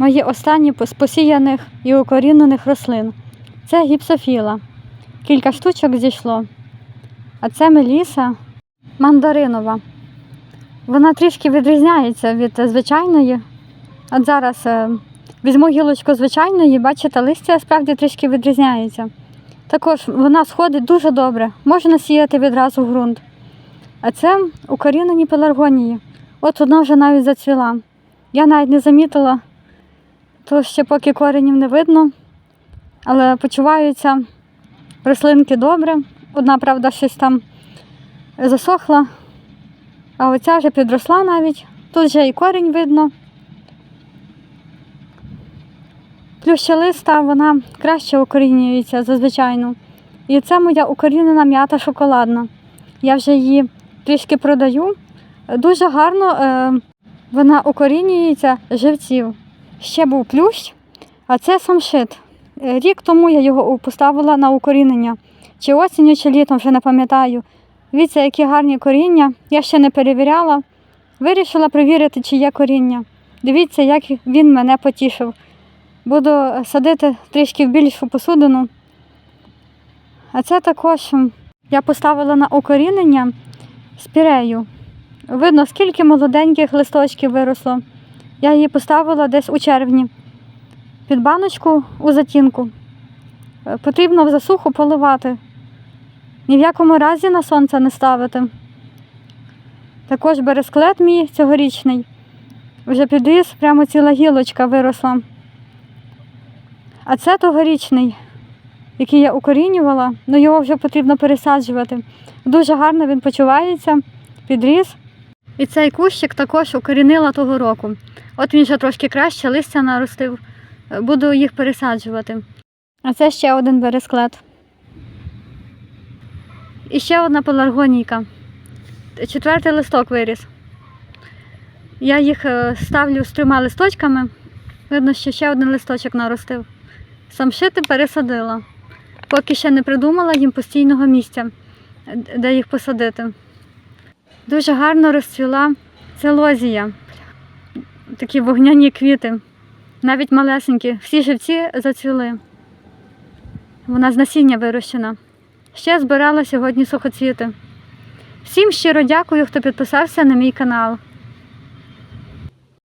мої останні з посіяних і укорінених рослин. Це гіпсофіла. Кілька штучок зійшло. А це меліса мандаринова. Вона трішки відрізняється від звичайної. От зараз е, візьму гілочку звичайної, бачите, листя справді трішки відрізняється. Також вона сходить дуже добре, можна сіяти відразу в ґрунт. А це укорінені пеларгонії. От одна вже навіть зацвіла. Я навіть не замітила, то ще поки коренів не видно, але почуваються рослинки добре. Одна, правда, щось там засохла, а оця вже підросла навіть. Тут вже і корінь видно. Плюс ще листа, вона краще укорінюється за звичайну. І це моя укорінена м'ята шоколадна. Я вже її трішки продаю. Дуже гарно е, вона укорінюється живців. Ще був плющ, а це самшит. Е, Рік тому я його поставила на укорінення. Чи осінню, чи літом, вже не пам'ятаю. Дивіться, які гарні коріння. Я ще не перевіряла. Вирішила перевірити, чи є коріння. Дивіться, як він мене потішив. Буду садити трішки в більшу посудину. А це також я поставила на укорінення спірею. Видно, скільки молоденьких листочків виросло. Я її поставила десь у червні під баночку у затінку. Е, Потрібно в засуху поливати. Ні в якому разі на сонце не ставити. Також бересклет мій цьогорічний. Вже підріс, прямо ціла гілочка виросла. А це тогорічний, який я укорінювала, але його вже потрібно пересаджувати. Дуже гарно він почувається, підріс. І цей кущик також укорінила того року. От він вже трошки краще, листя наростив. Буду їх пересаджувати. А це ще один бересклет. І ще одна пеларгонійка. Четвертий листок виріс. Я їх е, ставлю з трьома листочками. Видно, що ще один листочок наростив. Самшити пересадила. Поки ще не придумала їм постійного місця, де їх посадити. Дуже гарно розцвіла целозія. Такі вогняні квіти, навіть малесенькі. Всі живці зацвіли. Вона з насіння вирощена. Ще збирала сьогодні сухоцвіти. Всім щиро дякую, хто підписався на мій канал.